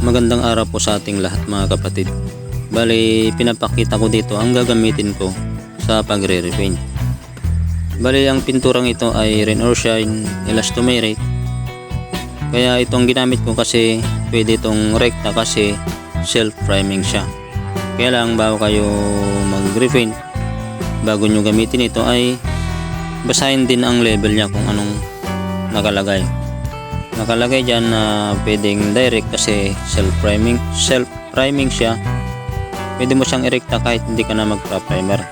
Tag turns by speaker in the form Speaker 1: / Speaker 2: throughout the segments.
Speaker 1: Magandang araw po sa ating lahat mga kapatid. Bali, pinapakita ko dito ang gagamitin ko sa pagre-repaint. Bali, ang pinturang ito ay Rain or Shine Elastomeric. Kaya itong ginamit ko kasi pwede itong rekta kasi self-priming siya. Kaya lang bago kayo mag-repaint, bago nyo gamitin ito ay basahin din ang level niya kung anong nakalagay nakalagay dyan na pwedeng direct kasi self-priming self-priming siya. Pwede mo siyang irekta kahit hindi ka na magpa-primer.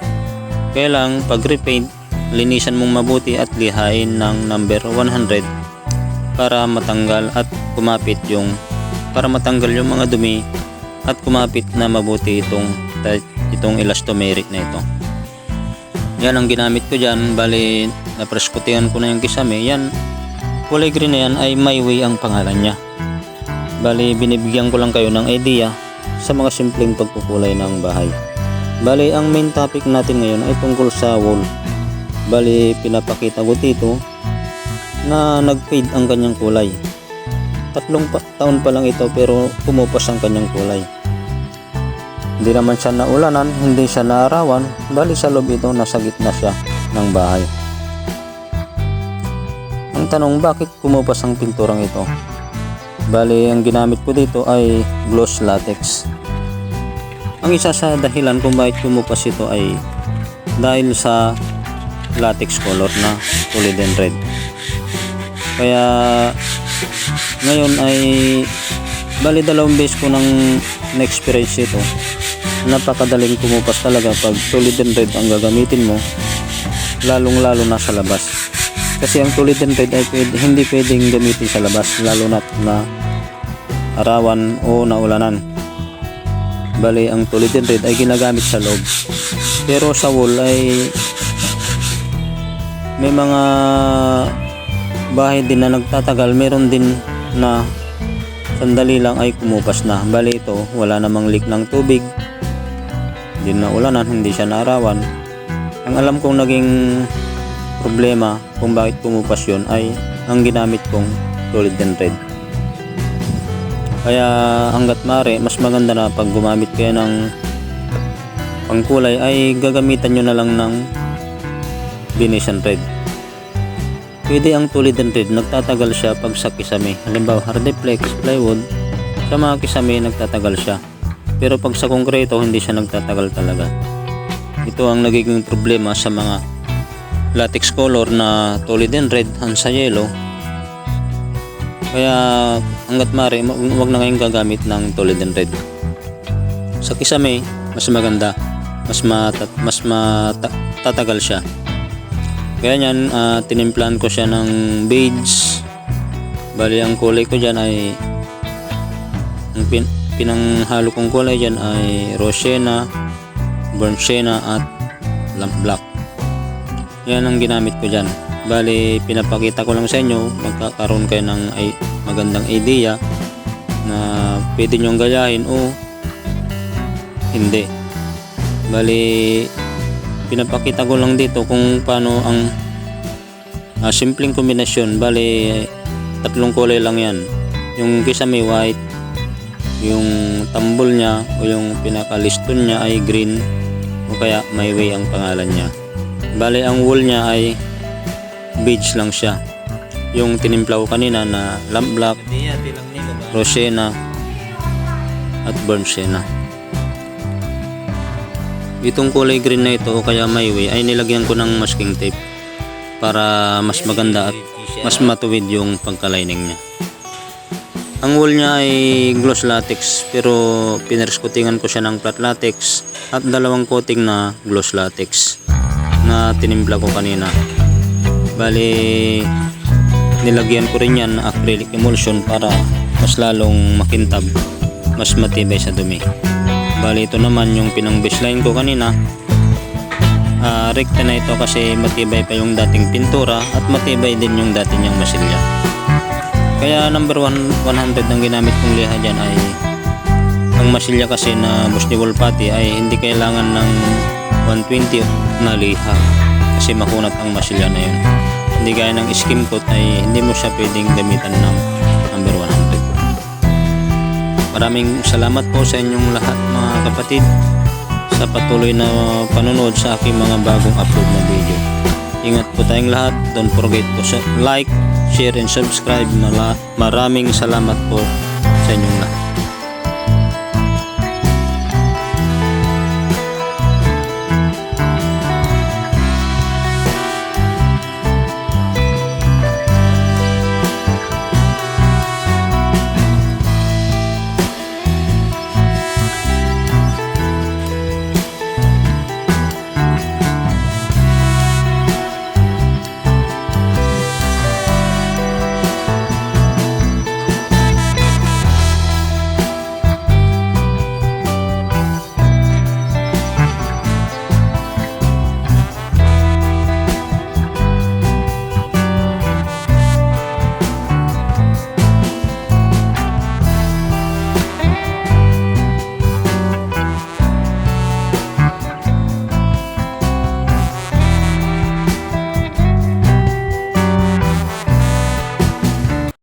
Speaker 1: Kaya lang pag repaint linisan mong mabuti at lihain ng number 100 para matanggal at kumapit yung para matanggal yung mga dumi at kumapit na mabuti itong itong elastomeric na ito. Yan ang ginamit ko dyan. Bali napreskutihan ko na yung kisame. Yan kulay green na yan ay My Way ang pangalan niya. Bali, binibigyan ko lang kayo ng idea sa mga simpleng pagkukulay ng bahay. Bali, ang main topic natin ngayon ay tungkol sa wall. Bali, pinapakita ko dito na nag-fade ang kanyang kulay. Tatlong pa- taon pa lang ito pero pumupas ang kanyang kulay. Hindi naman siya naulanan, hindi siya naarawan, bali sa loob ito nasa gitna siya ng bahay. Tanong bakit kumupas ang pinturang ito? Bali, ang ginamit ko dito ay gloss latex. Ang isa sa dahilan kung bakit kumupas ito ay dahil sa latex color na tulid and red. Kaya ngayon ay bali dalawang beses ko nang na-experience ito. Napakadaling kumupas talaga pag tulid and red ang gagamitin mo lalong lalo na sa labas. Kasi ang tulid and red ay pwede, hindi pwedeng gamitin sa labas lalo na na arawan o naulanan. Bali, ang tulid and red ay ginagamit sa loob. Pero sa wall ay may mga bahay din na nagtatagal. Meron din na sandali lang ay kumupas na. Bali ito, wala namang leak ng tubig. Hindi na ulanan, hindi siya naarawan. Ang alam kong naging problema kung bakit pumupas yun ay ang ginamit kong tulid and red. Kaya hanggat mare, mas maganda na pag gumamit kayo ng pangkulay ay gagamitan nyo na lang ng Venetian red. Pwede ang tulid and red, nagtatagal siya pag sa kisame. Halimbawa, hardiplex, plywood, sa mga kisame nagtatagal siya. Pero pag sa konkreto, hindi siya nagtatagal talaga. Ito ang nagiging problema sa mga latex color na tulid and red ang sa yellow. Kaya hanggat mare ma- wag na kayong gagamit ng tulid and red. Sa kisame mas maganda mas matat mas matatagal siya. Kaya yan ah, tinimplan ko siya ng beige bali ang kulay ko dyan ay ang pin, pinanghalo kong kulay dyan ay rose sienna burnt sienna at lamp black yan ang ginamit ko dyan. Bali, pinapakita ko lang sa inyo, magkakaroon kayo ng ay, magandang idea na pwede nyong gayahin o hindi. Bali, pinapakita ko lang dito kung paano ang ah, simpleng kombinasyon. Bali, tatlong kulay lang yan. Yung kisame white, yung tambol niya o yung pinakaliston niya ay green o kaya may way ang pangalan niya. Bale, ang wool niya ay beige lang siya. Yung tinimpla ko kanina na lamp black, rosena, at burnt sienna. Itong kulay green na ito o kaya may way ay nilagyan ko ng masking tape para mas maganda at mas matuwid yung pagkalining niya. Ang wool niya ay gloss latex pero pinreskutingan ko siya ng flat latex at dalawang coating na gloss latex na tinimpla ko kanina. Bali, nilagyan ko rin yan ng acrylic emulsion para mas lalong makintab, mas matibay sa dumi. Bali, ito naman yung pinang baseline ko kanina. Ah, rekta na ito kasi matibay pa yung dating pintura at matibay din yung dati niyang masilya. Kaya number one, 100 ang ginamit kong liha dyan ay ang masilya kasi na Boss Wall Pati ay hindi kailangan ng 120 na liha kasi makunat ang masilya na yun. Hindi gaya ng skim coat ay hindi mo siya pwedeng gamitan ng number 100. Maraming salamat po sa inyong lahat mga kapatid sa patuloy na panonood sa aking mga bagong upload na video. Ingat po tayong lahat. Don't forget to like, share, and subscribe. Maraming salamat po sa inyong lahat.